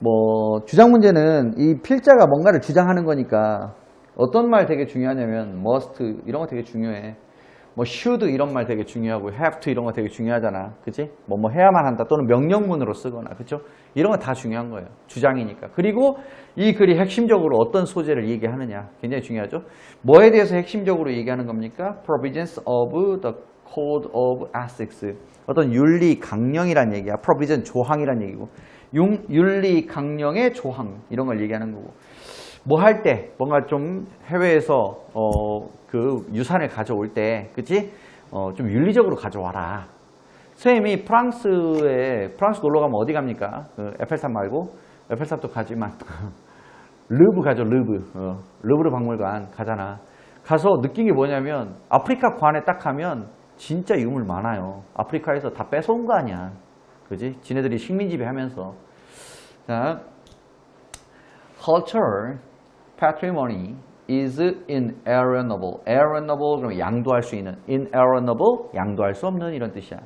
뭐 주장 문제는 이 필자가 뭔가를 주장하는 거니까 어떤 말 되게 중요하냐면 must 이런 거 되게 중요해. 뭐 should 이런 말 되게 중요하고 have to 이런 거 되게 중요하잖아. 그치? 뭐뭐 해야만 한다 또는 명령문으로 쓰거나 그쵸? 이런 거 다 중요한 거예요. 주장이니까. 그리고 이 글이 핵심적으로 어떤 소재를 얘기하느냐 굉장히 중요하죠. 뭐에 대해서 핵심적으로 얘기하는 겁니까? Provisions of the Code of Ethics. 어떤 윤리 강령이란 얘기야. Provision 조항이란 얘기고. 융- 윤리 강령의 조항 이런 걸 얘기하는 거고. 뭐 할 때 뭔가 좀 해외에서 어 그 유산을 가져올 때 그치? 어 좀 윤리적으로 가져와라. 선생님이 프랑스에 프랑스 놀러 가면 어디 갑니까? 그 에펠탑 말고? 에펠탑도 가지만 르브 가죠 르브. 어, 르브르 박물관 가잖아. 가서 느낀 게 뭐냐면 아프리카 관에 딱 가면 진짜 유물 많아요. 아프리카에서 다 뺏어온 거 아니야 그지 지네들이 식민 지배 하면서 자 culture, patrimony is inalienable. alienable 그러면 양도할 수 있는 inalienable 양도할 수 없는 이런 뜻이야.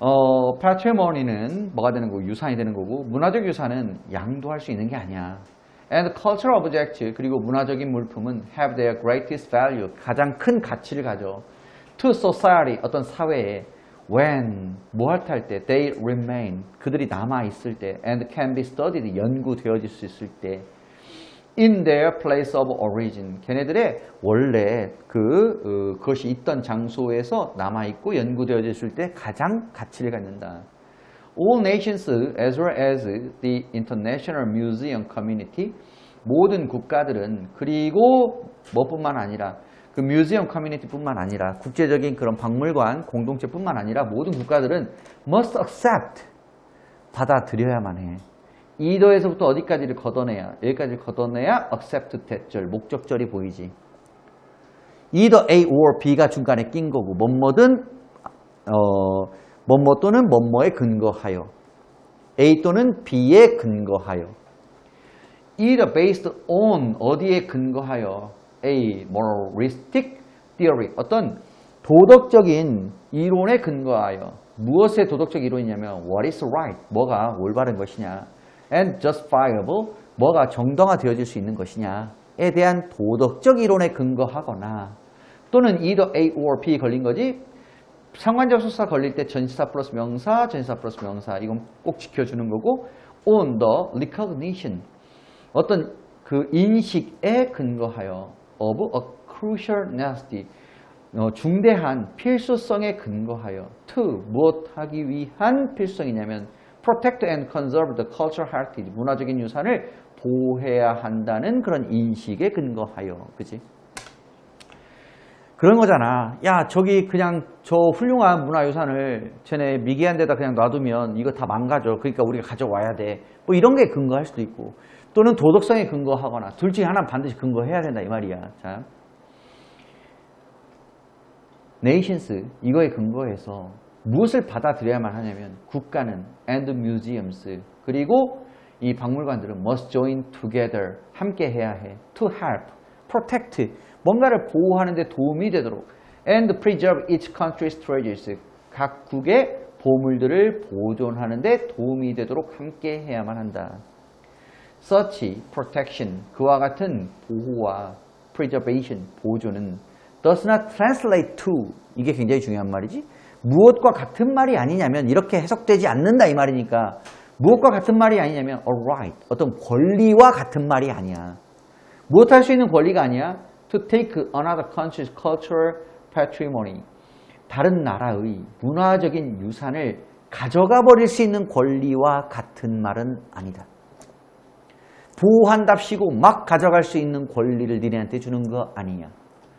어, patrimony는 뭐가 되는 거고 유산이 되는 거고 문화적 유산은 양도할 수 있는 게 아니야. And cultural objects 그리고 문화적인 물품은 have their greatest value 가장 큰 가치를 가져. To society 어떤 사회에 when 무엇 할때 they remain 그들이 남아 있을 때 and can be studied 연구되어질 수 있을 때 in their place of origin 걔네들의 원래 그 어, 그것이 있던 장소에서 남아 있고 연구되어졌을 때 가장 가치를 갖는다. All nations as well as the international museum community 모든 국가들은 그리고 뭐뿐만 아니라 그 뮤지엄 커뮤니티뿐만 아니라 국제적인 그런 박물관 공동체뿐만 아니라 모든 국가들은 must accept 받아들여야만 해. 이도에서부터 어디까지를 걷어내야 여기까지를 걷어내야 accept 대절 목적절이 보이지. either A or B가 중간에 낀 거고 뭐뭐든 어 뭐뭐 또는 뭐뭐에 근거하여 A 또는 B에 근거하여 either based on 어디에 근거하여 A moralistic theory 어떤 도덕적인 이론에 근거하여 무엇의 도덕적 이론이냐면 what is right 뭐가 올바른 것이냐 and justifiable 뭐가 정당화 되어질 수 있는 것이냐에 대한 도덕적 이론에 근거하거나 또는 either A or B 걸린 거지 상관적 수사 걸릴 때 전치사 플러스 명사, 전치사 플러스 명사 이건 꼭 지켜주는 거고 on the recognition 어떤 그 인식에 근거하여 of a crucial necessity 어, 중대한 필수성에 근거하여 to 무엇하기 위한 필수성이냐면 protect and conserve the cultural heritage 문화적인 유산을 보호해야 한다는 그런 인식에 근거하여 그지? 그런 거잖아. 야, 저기 그냥 저 훌륭한 문화유산을 쟤네 미개한 데다 그냥 놔두면 이거 다 망가져. 그러니까 우리가 가져와야 돼. 뭐 이런 게 근거할 수도 있고. 또는 도덕성에 근거하거나 둘 중에 하나 반드시 근거해야 된다 이 말이야. 자. 네이션스 이거에 근거해서 무엇을 받아들여야만 하냐면 국가는 and museums 그리고 이 박물관들은 must join together 함께 해야 해 to help protect 뭔가를 보호하는 데 도움이 되도록 and preserve each country's treasures 각국의 보물들을 보존하는 데 도움이 되도록 함께 해야만 한다. Such protection 그와 같은 보호와 preservation 보존은 does not translate to 이게 굉장히 중요한 말이지. 무엇과 같은 말이 아니냐면 이렇게 해석되지 않는다 이 말이니까 무엇과 같은 말이 아니냐면 a right 어떤 권리와 같은 말이 아니야. 무엇 할 수 있는 권리가 아니야? To take another country's cultural patrimony 다른 나라의 문화적인 유산을 가져가 버릴 수 있는 권리와 같은 말은 아니다 보호한답시고 막 가져갈 수 있는 권리를 니네한테 주는 거 아니냐.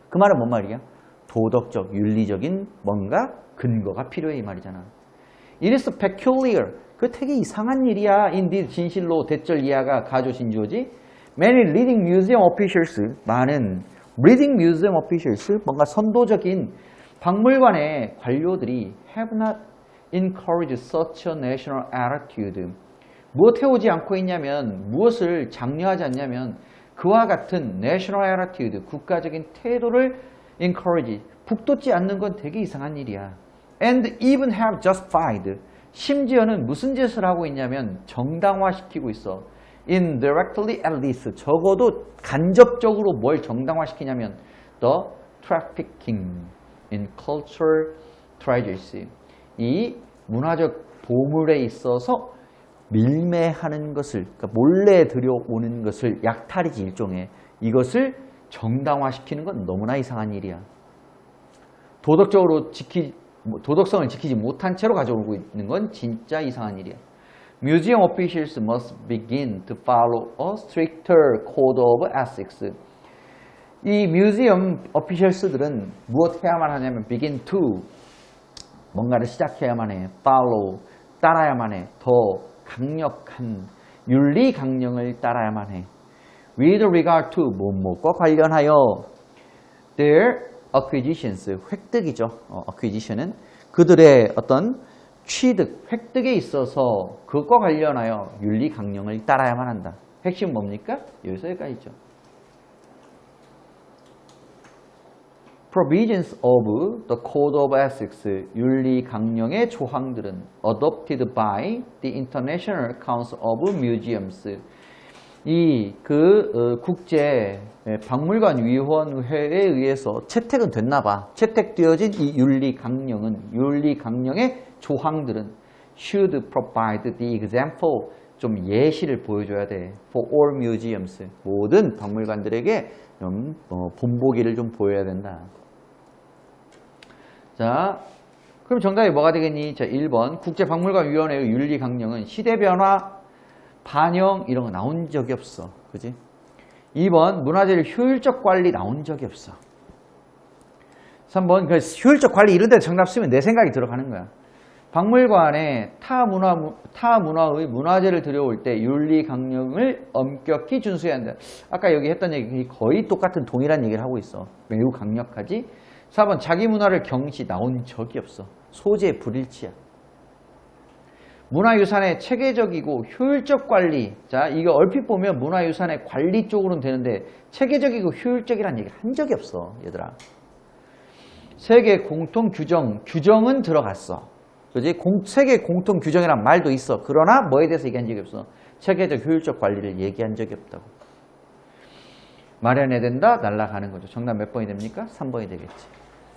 그 말은 뭔 말이야? 도덕적, 윤리적인 뭔가 근거가 필요해 이 말이잖아. It is peculiar. 그 되게 이상한 일이야. 인디 진실로 대절 이하가 가조 진주어지. Many leading museum officials, 많은 leading museum officials, 뭔가 선도적인 박물관의 관료들이 have not encouraged such a national attitude. 무엇 해오지 않고 있냐면 무엇을 장려하지 않냐면 그와 같은 national attitude 국가적인 태도를 encourage 북돋지 않는 건 되게 이상한 일이야. And even have justified 심지어는 무슨 짓을 하고 있냐면 정당화시키고 있어. indirectly at least 적어도 간접적으로 뭘 정당화시키냐면 the trafficking in cultural treasures 이 문화적 보물에 있어서 밀매하는 것을 그러니까 몰래 들여오는 것을 약탈이지 일종의 이것을 정당화시키는 건 너무나 이상한 일이야. 도덕적으로 지키 뭐 도덕성을 지키지 못한 채로 가져오고 있는 건 진짜 이상한 일이야. Museum officials must begin to follow a stricter code of ethics. 이 뮤지엄 어피셜스들은 무엇 해야만 하냐면 begin to 뭔가를 시작해야만 해. follow 따라야만 해. 더 강력한 윤리 강령을 따라야만 해. with regard to 뭐뭐과 관련하여 their acquisitions 획득이죠. 어, acquisition은 그들의 어떤 취득, 획득에 있어서 그것과 관련하여 윤리 강령을 따라야만 한다. 핵심 뭡니까? 여기서 여기까지죠. Provisions of the Code of Ethics 윤리 강령의 조항들은 adopted by the International Council of Museums 이그 국제 박물관 위원회에 의해서 채택은 됐나 봐. 채택되어진 이 윤리 강령은 윤리 강령의 조항들은 should provide the example 좀 예시를 보여줘야 돼. For all museums 모든 박물관들에게 좀 어, 본보기를 좀 보여야 된다. 자, 그럼 정답이 뭐가 되겠니? 자, 1번 국제박물관위원회의 윤리 강령은 시대 변화 반영 이런 거 나온 적이 없어. 그지? 2번 문화재를 효율적 관리 나온 적이 없어. 3번 그 효율적 관리 이런 데 정답 쓰면 내 생각이 들어가는 거야. 박물관에 타 문화 타 문화의 문화재를 들여올 때 윤리 강령을 엄격히 준수해야 한다. 아까 여기 했던 얘기 거의 똑같은 동일한 얘기를 하고 있어. 매우 강력하지. 4번 자기 문화를 경시 나온 적이 없어. 소재 불일치야. 문화유산의 체계적이고 효율적 관리. 자, 이거 얼핏 보면 문화유산의 관리 쪽으로는 되는데 체계적이고 효율적이라는 얘기를 한 적이 없어, 얘들아. 세계 공통 규정, 규정은 들어갔어. 그지? 공, 세계 공통 규정이란 말도 있어. 그러나 뭐에 대해서 얘기한 적이 없어. 체계적 효율적 관리를 얘기한 적이 없다고. 마련해야 된다, 날아가는 거죠. 정답 몇 번이 됩니까? 3번이 되겠지.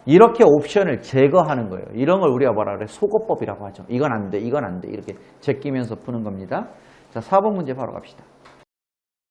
이렇게 옵션을 제거하는 거예요. 이런 걸 우리가 뭐라 그래? 속어법이라고 하죠. 이건 안 돼, 이건 안 돼. 이렇게 제끼면서 푸는 겁니다. 자, 4번 문제 바로 갑시다.